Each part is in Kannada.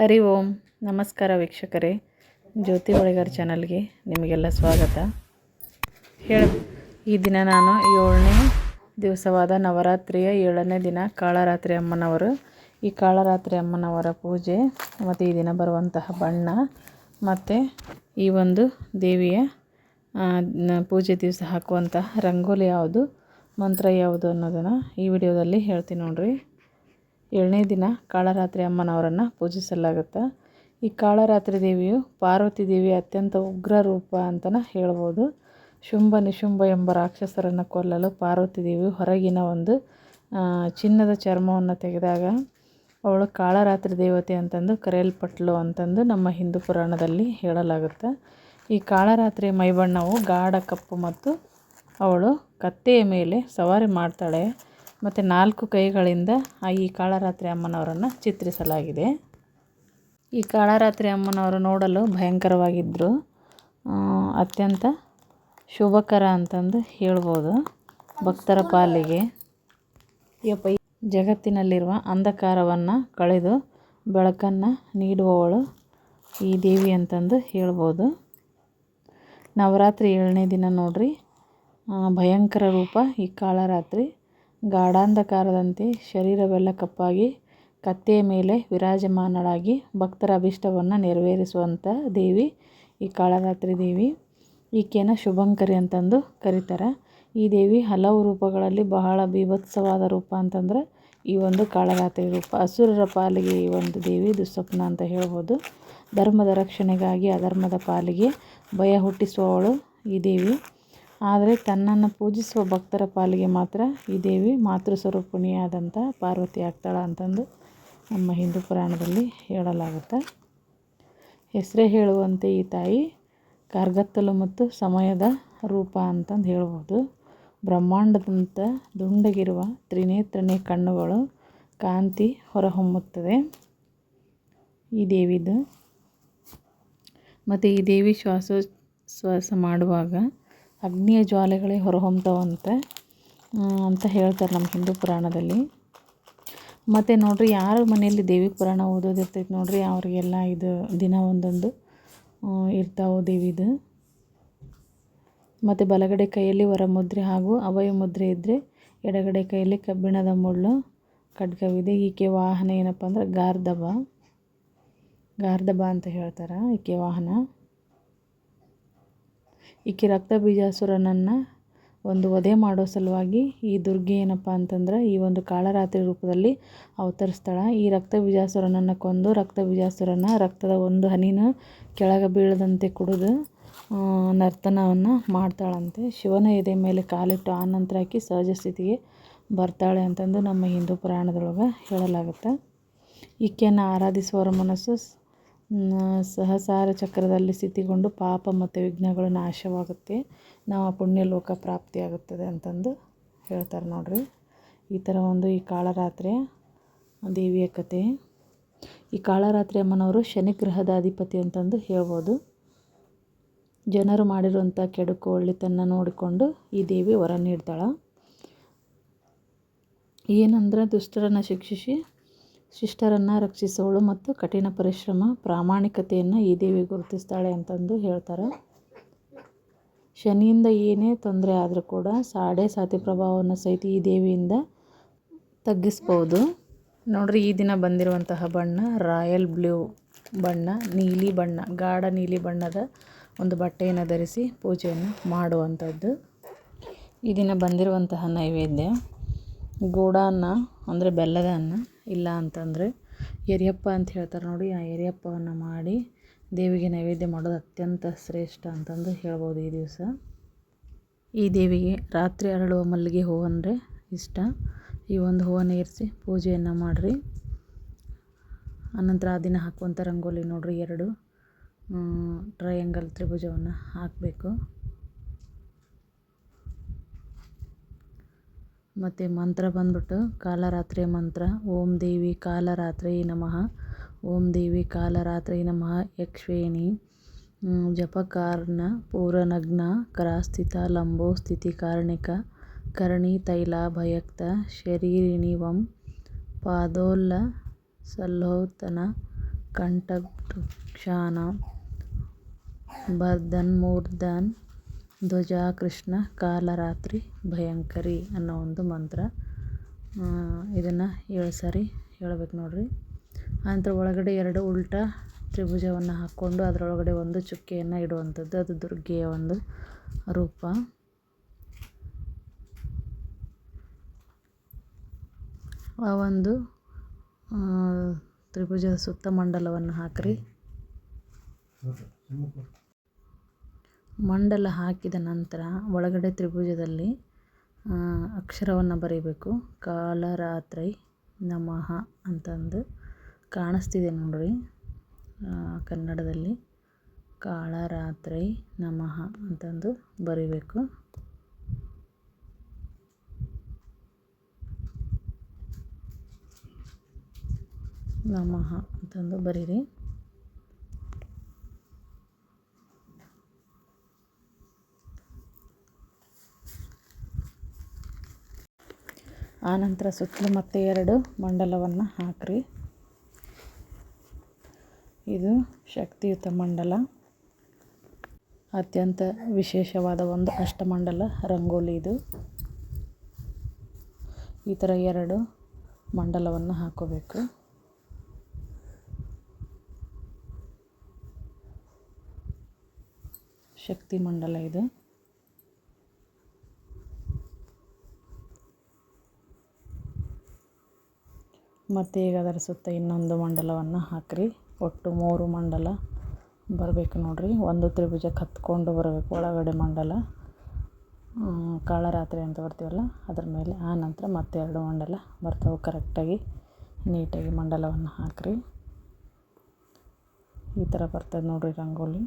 ಹರಿ ಓಂ. ನಮಸ್ಕಾರ ವೀಕ್ಷಕರೇ. ಜ್ಯೋತಿ ಒಳಗಾರ್ ಚಾನಲ್ಗೆ ನಿಮಗೆಲ್ಲ ಸ್ವಾಗತ. ಹೇಳ, ಈ ದಿನ ನಾನು ಏಳನೇ ದಿವಸವಾದ ನವರಾತ್ರಿಯ ಏಳನೇ ದಿನ ಕಾಳರಾತ್ರಿ ಅಮ್ಮನವರು. ಈ ಕಾಳರಾತ್ರಿ ಅಮ್ಮನವರ ಪೂಜೆ, ಮತ್ತು ಈ ದಿನ ಬರುವಂತಹ ಬಣ್ಣ, ಮತ್ತು ಈ ಒಂದು ದೇವಿಯ ಪೂಜೆ ದಿವಸ ಹಾಕುವಂತಹ ರಂಗೋಲಿ ಯಾವುದು, ಮಂತ್ರ ಯಾವುದು ಅನ್ನೋದನ್ನು ಈ ವಿಡಿಯೋದಲ್ಲಿ ಹೇಳ್ತೀನಿ ನೋಡಿರಿ. ಏಳನೇ ದಿನ ಕಾಳರಾತ್ರಿ ಅಮ್ಮನವರನ್ನು ಪೂಜಿಸಲಾಗುತ್ತೆ, ಈ ಕಾಳರಾತ್ರಿ ದೇವಿಯು ಪಾರ್ವತಿ ದೇವಿಯ ಅತ್ಯಂತ ಉಗ್ರ ರೂಪ ಅಂತಲೇ ಹೇಳ್ಬೋದು. ಶುಂಭ ನಿಶುಂಭ ಎಂಬ ರಾಕ್ಷಸರನ್ನು ಕೊಲ್ಲಲು ಪಾರ್ವತಿ ದೇವಿಯು ಹೊರಗಿನ ಒಂದು ಚಿನ್ನದ ಚರ್ಮವನ್ನು ತೆಗೆದಾಗ ಅವಳು ಕಾಳರಾತ್ರಿ ದೇವತೆ ಅಂತಂದು ಕರೆಯಲ್ಪಟ್ಟಳು ಅಂತಂದು ನಮ್ಮ ಹಿಂದೂ ಪುರಾಣದಲ್ಲಿ ಹೇಳಲಾಗುತ್ತೆ, ಈ ಕಾಳರಾತ್ರಿ ಮೈಬಣ್ಣವು ಗಾಢ ಕಪ್ಪು ಮತ್ತು ಅವಳು ಕತ್ತೆಯ ಮೇಲೆ ಸವಾರಿ ಮಾಡ್ತಾಳೆ. ಮತ್ತು ನಾಲ್ಕು ಕೈಗಳಿಂದ ಈ ಕಾಳರಾತ್ರಿ ಅಮ್ಮನವರನ್ನು ಚಿತ್ರಿಸಲಾಗಿದೆ. ಈ ಕಾಳರಾತ್ರಿ ಅಮ್ಮನವರು ನೋಡಲು ಭಯಂಕರವಾಗಿದ್ದರು ಅತ್ಯಂತ ಶುಭಕರ ಅಂತಂದು ಹೇಳ್ಬೋದು. ಭಕ್ತರ ಪಾಲಿಗೆ. ಜಗತ್ತಿನಲ್ಲಿರುವ ಅಂಧಕಾರವನ್ನು ಕಳೆದು ಬೆಳಕನ್ನು ನೀಡುವವಳು ಈ ದೇವಿ ಅಂತಂದು ಹೇಳ್ಬೋದು. ನವರಾತ್ರಿ ಏಳನೇ ದಿನ ನೋಡ್ರಿ. ಭಯಂಕರ ರೂಪ ಈ ಕಾಳರಾತ್ರಿ ಗಾಢಾಂಧಕಾರದಂತೆ ಶರೀರವೆಲ್ಲ ಕಪ್ಪಾಗಿ ಕತ್ತೆಯ ಮೇಲೆ ವಿರಾಜಮಾನಳಾಗಿ ಭಕ್ತರ ಅಭೀಷ್ಟವನ್ನು ನೆರವೇರಿಸುವಂಥ ದೇವಿ, ಈ ಕಾಳರಾತ್ರಿ ದೇವಿ. ಈಕೆಯನ್ನು ಶುಭಂಕರಿ ಅಂತಂದು ಕರೀತಾರೆ. ಈ ದೇವಿ ಹಲವು ರೂಪಗಳಲ್ಲಿ ಬಹಳ ಬೀಭತ್ಸವಾದ ರೂಪ ಅಂತಂದ್ರೆ ಈ ಒಂದು ಕಾಳರಾತ್ರಿ ರೂಪ. ಅಸುರರ ಪಾಲಿಗೆ ಈ ಒಂದು ದೇವಿ ದುಸ್ವಪ್ನ ಅಂತ ಹೇಳ್ಬೋದು. ಧರ್ಮದ ರಕ್ಷಣೆಗಾಗಿ ಅಧರ್ಮದ ಪಾಲಿಗೆ ಭಯ ಹುಟ್ಟಿಸುವವಳು ಈ ದೇವಿ. ಆದರೆ ತನ್ನನ್ನು ಪೂಜಿಸುವ ಭಕ್ತರ ಪಾಲಿಗೆ ಮಾತ್ರ ಈ ದೇವಿ ಮಾತೃ ಸ್ವರೂಪಿಣಿಯಾದಂಥ ಪಾರ್ವತಿ ಆಗ್ತಾಳೆ ಅಂತಂದು ನಮ್ಮ ಹಿಂದೂ ಪುರಾಣದಲ್ಲಿ ಹೇಳಲಾಗುತ್ತೆ. ಹೆಸರೇ ಹೇಳುವಂತೆ ಈ ತಾಯಿ ಕಾರ್ಗತ್ತಲು ಮತ್ತು ಸಮಯದ ರೂಪ ಅಂತಂದು ಹೇಳ್ಬೋದು. ಬ್ರಹ್ಮಾಂಡದಂಥ ದುಂಡಗಿರುವ ತ್ರಿನೇತ್ರನೇ ಕಣ್ಣುಗಳು ಕಾಂತಿ ಹೊರಹೊಮ್ಮುತ್ತದೆ. ಈ ದೇವಿದು. ಮತ್ತು ಈ ದೇವಿ ಶ್ವಾಸೋಚ್ಛ್ವಾಸ ಮಾಡುವಾಗ ಅಗ್ನಿಯ ಜ್ವಾಲೆಗಳೇ ಹೊರಹೊಮ್ತಾವಂತೆ ಅಂತ ಹೇಳ್ತಾರೆ ನಮ್ಮ ಹಿಂದೂ ಪುರಾಣದಲ್ಲಿ. ಮತ್ತು ನೋಡಿರಿ, ಯಾರ ಮನೆಯಲ್ಲಿ ದೇವಿ ಪುರಾಣ ಓದೋದಿರ್ತೈತೆ ನೋಡಿರಿ, ಅವರಿಗೆಲ್ಲ ಇದು ದಿನ ಒಂದೊಂದು ಇರ್ತಾವೆ ದೇವಿದು. ಮತ್ತು ಬಲಗಡೆ ಕೈಯಲ್ಲಿ ವರಮುದ್ರೆ ಹಾಗೂ ಅಭಯ ಮುದ್ರೆ ಇದ್ದರೆ ಎಡಗಡೆ ಕೈಯಲ್ಲಿ ಕಬ್ಬಿಣದ ಮುಳ್ಳು ಖಡ್ಗವಿದೆ. ಈಕೆ ವಾಹನ ಏನಪ್ಪ ಅಂದ್ರೆ ಗಾರ್ಧಬ ಗಾರ್ಧಬ ಅಂತ ಹೇಳ್ತಾರೆ ಈಕೆ ವಾಹನ. ಈಕೆ ರಕ್ತ ಬೀಜಾಸುರನನ್ನು ಒಂದು ವಧೆ ಮಾಡೋ ಸಲುವಾಗಿ ಈ ದುರ್ಗೆ ಏನಪ್ಪ ಅಂತಂದ್ರೆ ಈ ಒಂದು ಕಾಳರಾತ್ರಿ ರೂಪದಲ್ಲಿ ಅವತರಿಸ್ತಾಳೆ. ಈ ರಕ್ತ ಬೀಜಾಸುರನನ್ನು ಕೊಂದು ರಕ್ತ ಬೀಜಾಸುರನ ರಕ್ತದ ಒಂದು ಹನಿನ ಕೆಳಗೆ ಬೀಳದಂತೆ ಕುಡಿದು ನರ್ತನವನ್ನು ಮಾಡ್ತಾಳಂತೆ. ಶಿವನ ಎದೆ ಮೇಲೆ ಕಾಲಿಟ್ಟು ಆ ನಂತರ ಆಕಿ ಸಹಜ ಸ್ಥಿತಿಗೆ ಬರ್ತಾಳೆ ಅಂತಂದು ನಮ್ಮ ಹಿಂದೂ ಪುರಾಣದೊಳಗೆ ಹೇಳಲಾಗುತ್ತೆ. ಈಕೆಯನ್ನು ಆರಾಧಿಸುವವರ ಮನಸ್ಸು ಸಹಸಾರ ಚಕ್ರದಲ್ಲಿ ಸ್ಥಿತಿಗೊಂಡು ಪಾಪ ಮತ್ತು ವಿಘ್ನಗಳು ನಾಶವಾಗುತ್ತೆ. ನಾವು ಪುಣ್ಯ ಲೋಕ ಪ್ರಾಪ್ತಿಯಾಗುತ್ತದೆ ಅಂತಂದು ಹೇಳ್ತಾರೆ ನೋಡಿರಿ. ಈ ಥರ ಒಂದು ಈ ಕಾಳರಾತ್ರಿ, ದೇವಿಯ ಕತೆ. ಈ ಕಾಳರಾತ್ರಿ ಅಮ್ಮನವರು ಶನಿಗ್ರಹದ ಅಧಿಪತಿ ಅಂತಂದು ಹೇಳ್ಬೋದು. ಜನರು ಮಾಡಿರುವಂಥ ಕೆಡುಕು, ಒಳ್ಳೆತನ ನೋಡಿಕೊಂಡು ಈ ದೇವಿ ವರ ನೀಡ್ತಾಳೆ ಏನಂದ್ರೆ ದುಷ್ಟರನ್ನು ಶಿಕ್ಷಿಸಿ ಶಿಷ್ಟರನ್ನು ರಕ್ಷಿಸೋಳು ಮತ್ತು ಕಠಿಣ ಪರಿಶ್ರಮ, ಪ್ರಾಮಾಣಿಕತೆಯನ್ನು ಈ ದೇವಿ ಗುರುತಿಸ್ತಾಳೆ ಅಂತಂದು ಹೇಳ್ತಾರೆ. ಶನಿಯಿಂದ ಏನೇ ತೊಂದರೆ ಆದರೂ ಕೂಡ ಸಾಡೆ ಸಾತಿ ಪ್ರಭಾವವನ್ನು ಸಹಿತ ಈ ದೇವಿಯಿಂದ ತಗ್ಗಿಸ್ಬೋದು. ನೋಡ್ರಿ, ಈ ದಿನ ಬಂದಿರುವಂತಹ ಬಣ್ಣ ರಾಯಲ್ ಬ್ಲೂ ಬಣ್ಣ, ನೀಲಿ ಬಣ್ಣ, ಗಾಢ ನೀಲಿ ಬಣ್ಣದ ಒಂದು ಬಟ್ಟೆಯನ್ನು ಧರಿಸಿ ಪೂಜೆಯನ್ನು ಮಾಡುವಂಥದ್ದು. ಈ ದಿನ ಬಂದಿರುವಂತಹ ನೈವೇದ್ಯ, ಗೂಡಾನ್ನ ಅಂದರೆ ಬೆಲ್ಲದ ಅನ್ನ ಇಲ್ಲ ಅಂತಂದರೆ ಎರಿಯಪ್ಪ ಅಂತ ಹೇಳ್ತಾರೆ ನೋಡಿ, ಆ ಎರಿಯಪ್ಪವನ್ನು ಮಾಡಿ ದೇವಿಗೆ ನೈವೇದ್ಯ ಮಾಡೋದು ಅತ್ಯಂತ ಶ್ರೇಷ್ಠ ಅಂತಂದು ಹೇಳ್ಬೋದು ಈ ದಿವಸ. ಈ ದೇವಿಗೆ ರಾತ್ರಿ ಅರಳುವ ಮಲ್ಲಿಗೆ ಹೂವು ಅಂದರೆ ಇಷ್ಟ. ಈ ಒಂದು ಹೂವನ್ನು ಏರಿಸಿ ಪೂಜೆಯನ್ನು ಮಾಡಿರಿ. ಆನಂತರ ಆ ದಿನ ಹಾಕುವಂಥ ರಂಗೋಲಿ ನೋಡಿರಿ, ಎರಡು ಟ್ರಯಾಂಗಲ್ ತ್ರಿಭುಜವನ್ನು ಹಾಕಬೇಕು. ಮತ್ತು ಮಂತ್ರ ಬಂದ್ಬಿಟ್ಟು ಕಾಲರಾತ್ರಿ ಮಂತ್ರ. ಓಂ ದೇವಿ ಕಾಲರಾತ್ರಿ ನಮಃ. ಓಂ ದೇವಿ ಕಾಲರಾತ್ರಿ ನಮಃ. ಯಕ್ಷೇಣಿ ಜಪಕಾರ್ಣ ಪೂರನಗ್ನ ಕರಾಸ್ಥಿತ ಲಂಬೋ ಸ್ಥಿತಿ ಕಾರಣಿಕ, ಕರ್ಣಿ, ತೈಲ, ಭಯಕ್ತ ಶರೀರಿಣಿ ವಂ ಪಾದೋಲ್ಲ, ಸಲ್ಲೋತನ ಬರ್ಧನ್ ಬರ್ಧನ್ಮೂರ್ಧನ್ ಧ್ವಜಾ, ಕೃಷ್ಣ, ಕಾಲರಾತ್ರಿ, ಭಯಂಕರಿ ಅನ್ನೋ ಒಂದು ಮಂತ್ರ. ಇದನ್ನು ಏಳು ಸಾರಿ ಹೇಳ್ಬೇಕು ನೋಡಿರಿ. ನಂತರ ಒಳಗಡೆ ಎರಡು ಉಲ್ಟಾ ತ್ರಿಭುಜವನ್ನು ಹಾಕ್ಕೊಂಡು ಅದರೊಳಗಡೆ ಒಂದು ಚುಕ್ಕೆಯನ್ನು ಇಡುವಂಥದ್ದು. ಅದು ದುರ್ಗೆಯ ಒಂದು ರೂಪ. ಆ ಒಂದು ತ್ರಿಭುಜದ ಸುತ್ತ ಮಂಡಲವನ್ನು ಹಾಕ್ರಿ ಮಂಡಲ ಹಾಕಿದ ನಂತರ ಒಳಗಡೆ ತ್ರಿಭುಜದಲ್ಲಿ ಅಕ್ಷರವನ್ನು ಬರೀಬೇಕು. ಕಾಲರಾತ್ರಿ ನಮಃ ಅಂತಂದು ಕಾಣಿಸ್ತಿದೆ ನೋಡ್ರಿ ಕನ್ನಡದಲ್ಲಿ. ಕಾಳರಾತ್ರಿ ನಮಃ ಅಂತಂದು ಬರೀಬೇಕು. ನಮಃ ಅಂತಂದು ಬರೀರಿ. ಆನಂತರ ಸುತ್ತಲೂ ಮತ್ತೆ ಎರಡು ಮಂಡಲವನ್ನು ಹಾಕ್ರಿ. ಇದು ಶಕ್ತಿಯುತ ಮಂಡಲ. ಅತ್ಯಂತ ವಿಶೇಷವಾದ ಒಂದು ಅಷ್ಟಮಂಡಲ ರಂಗೋಲಿ ಇದು. ಈ ಥರ ಎರಡು ಮಂಡಲವನ್ನು ಹಾಕೋಬೇಕು. ಶಕ್ತಿ ಮಂಡಲ ಇದು. ಮತ್ತು ಈಗ ಅದರ ಸುತ್ತ ಇನ್ನೊಂದು ಮಂಡಲವನ್ನು ಹಾಕ್ರಿ. ಒಟ್ಟು ಮೂರು ಮಂಡಲ ಬರಬೇಕು ನೋಡಿರಿ. ಒಂದು ತ್ರಿಭುಜಕ್ಕೆ ಹತ್ಕೊಂಡು ಬರಬೇಕು ಒಳಗಡೆ ಮಂಡಲ. ಕಾಳರಾತ್ರಿ ಅಂತ ಬರ್ತೀವಲ್ಲ, ಅದ್ರ ಮೇಲೆ ಆ ನಂತರ ಮತ್ತೆ ಎರಡು ಮಂಡಲ ಬರ್ತವೆ ಕರೆಕ್ಟಾಗಿ. ನೀಟಾಗಿ ಮಂಡಲವನ್ನು ಹಾಕಿರಿ. ಈ ಥರ ಬರ್ತದೆ ನೋಡಿರಿ ರಂಗೋಲಿ.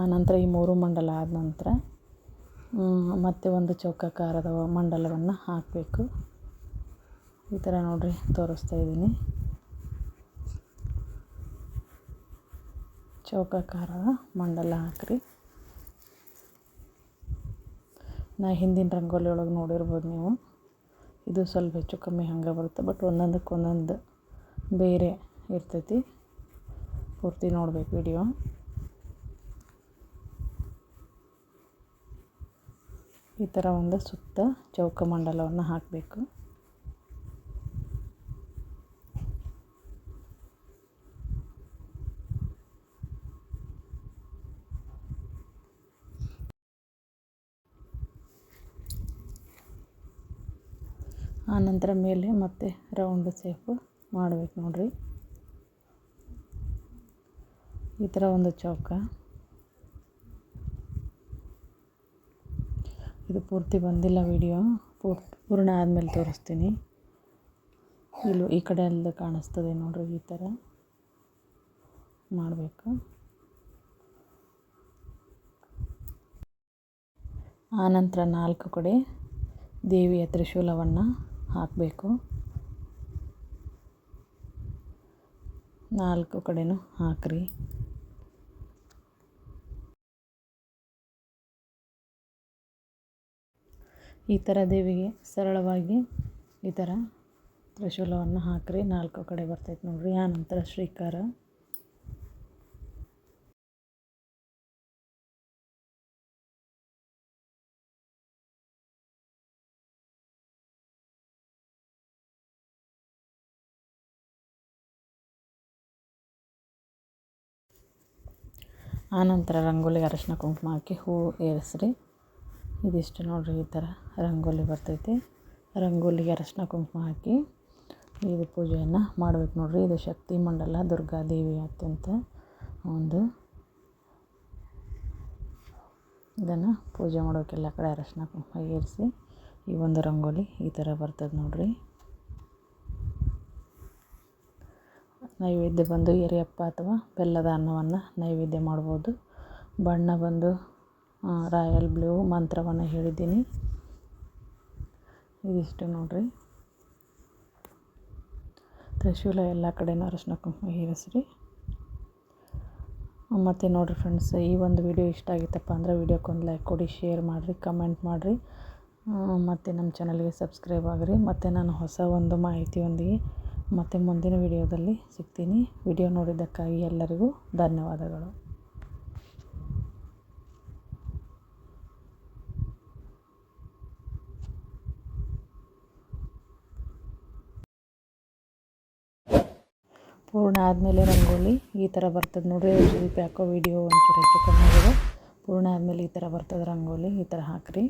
ಆನಂತರ ಈ ಮೂರು ಮಂಡಲ ಆದ ನಂತರ ಮತ್ತೆ ಒಂದು ಚೌಕಾಕಾರದ ಮಂಡಲವನ್ನು ಹಾಕಬೇಕು. ಈ ಥರ ನೋಡಿರಿ, ತೋರಿಸ್ತಾ ಇದ್ದೀನಿ. ಚೌಕಾಕಾರದ ಮಂಡಲ ಹಾಕ್ರಿ. ನಾ ಹಿಂದಿನ ರಂಗೋಲಿ ಒಳಗೆ ನೋಡಿರ್ಬೋದು ನೀವು. ಇದು ಸ್ವಲ್ಪ ಹೆಚ್ಚು ಕಮ್ಮಿ ಹಂಗೆ ಬರುತ್ತೆ, ಬಟ್ ಒಂದೊಂದಕ್ಕೆ ಒಂದೊಂದು ಬೇರೆ ಇರ್ತೈತಿ. ಪೂರ್ತಿ ನೋಡ್ಬೇಕು ವಿಡಿಯೋ. ಈ ಥರ ಒಂದು ಸುತ್ತ ಚೌಕ ಮಂಡಲವನ್ನು ಹಾಕಬೇಕು. ಆನಂತರ ಮೇಲೆ ಮತ್ತೆ ರೌಂಡ್ ಸೇಫ್ ಮಾಡಬೇಕು ನೋಡಿರಿ. ಈ ಥರ ಒಂದು ಚೌಕ. ಇದು ಪೂರ್ತಿ ಬಂದಿಲ್ಲ ವಿಡಿಯೋ. ಪೂರ್ ಪೂರ್ಣ ಆದಮೇಲೆ ತೋರಿಸ್ತೀನಿ. ಇಲ್ಲೂ ಈ ಕಡೆ ಎಲ್ಲ ಕಾಣಿಸ್ತದೆ ನೋಡ್ರಿ ಈ ಥರ. ಮಾಡಬೇಕು. ಆನಂತರ ನಾಲ್ಕು ಕಡೆ ದೇವಿಯ ತ್ರಿಶೂಲವನ್ನು ಹಾಕಬೇಕು. ನಾಲ್ಕು ಕಡೆನೂ ಹಾಕ್ರಿ. ಈ ಥರ ದೇವಿಗೆ ಸರಳವಾಗಿ ಈ ಥರ ತ್ರಿಶೂಲವನ್ನು ಹಾಕ್ರಿ. ನಾಲ್ಕು ಕಡೆ ಬರ್ತೈತೆ ನೋಡಿರಿ. ಆ ನಂತರ ಶ್ರೀಕಾರ. ಆನಂತರ ರಂಗೋಲಿ ಅರಶಿನ ಕುಂಕುಮ ಹಾಕಿ ಹೂ ಏರಿಸ್ರಿ. ಇದಿಷ್ಟು ನೋಡಿರಿ ಈ ಥರ ರಂಗೋಲಿ ಬರ್ತೈತಿ. ರಂಗೋಲಿಗೆ ಅರಶಿನ ಕುಂಕುಮ ಹಾಕಿ ಇದು ಪೂಜೆಯನ್ನು ಮಾಡ್ಬೇಕು ನೋಡಿರಿ. ಇದು ಶಕ್ತಿ ಮಂಡಲ ದುರ್ಗಾದೇವಿ ಅತ್ಯಂತ ಒಂದು ಇದನ್ನು ಪೂಜೆ ಮಾಡೋಕೆ ಎಲ್ಲ ಕಡೆ ಅರಶಿನ ಕುಂಕುಮ ಏರಿಸಿ ಈ ಒಂದು ರಂಗೋಲಿ ಈ ಥರ ಬರ್ತದೆ ನೋಡಿರಿ. ನೈವೇದ್ಯ ಬಂದು ಎರಿಯಪ್ಪ ಅಥವಾ ಬೆಲ್ಲದ ಅನ್ನವನ್ನು ನೈವೇದ್ಯ ಮಾಡ್ಬೋದು. ಬಣ್ಣ ಬಂದು ರಾಯಲ್ ಬ್ಲೂ ಮಂತ್ರವನ್ನು ಹೇಳಿದ್ದೀನಿ. ಇದಿಷ್ಟು ನೋಡಿರಿ. ತ್ರಿಶೂಲ ಎಲ್ಲ ಕಡೆನೂ ಅರಶಿನ ಕುಂಕುಮ ಹೀರಿಸ್ರಿ ಮತ್ತು ನೋಡಿರಿ ಫ್ರೆಂಡ್ಸ್ ಈ ಒಂದು ವಿಡಿಯೋ ಇಷ್ಟ ಆಗಿತ್ತಪ್ಪ ಅಂದರೆ ವಿಡಿಯೋಕ್ಕೊಂದು ಲೈಕ್ ಕೊಡಿ ಶೇರ್ ಮಾಡಿರಿ ಕಮೆಂಟ್ ಮಾಡಿರಿ. ಮತ್ತು ನಮ್ಮ ಚಾನಲ್ಗೆ ಸಬ್ಸ್ಕ್ರೈಬ್ ಆಗಿರಿ. ಮತ್ತು ನಾನು ಹೊಸ ಒಂದು ಮಾಹಿತಿಯೊಂದಿಗೆ ಮತ್ತು ಮುಂದಿನ ವಿಡಿಯೋದಲ್ಲಿ ಸಿಗ್ತೀನಿ. ವಿಡಿಯೋ ನೋಡಿದ್ದಕ್ಕಾಗಿ ಎಲ್ಲರಿಗೂ ಧನ್ಯವಾದಗಳು. ಪೂರ್ಣ ಆದಮೇಲೆ ರಂಗೋಲಿ ಈ ಥರ ಬರ್ತದೆ. ನೋಡಿರಿ ಸ್ವಲ್ಪ ಯಾಕೋ ವಿಡಿಯೋ ಒಂಚೂರು ಹೆಚ್ಚು ಕಮ್ಮಿ ಪೂರ್ಣ ಆದಮೇಲೆ ಈ ಥರ ಬರ್ತದೆ ರಂಗೋಲಿ, ಈ ಥರ ಹಾಕಿರಿ.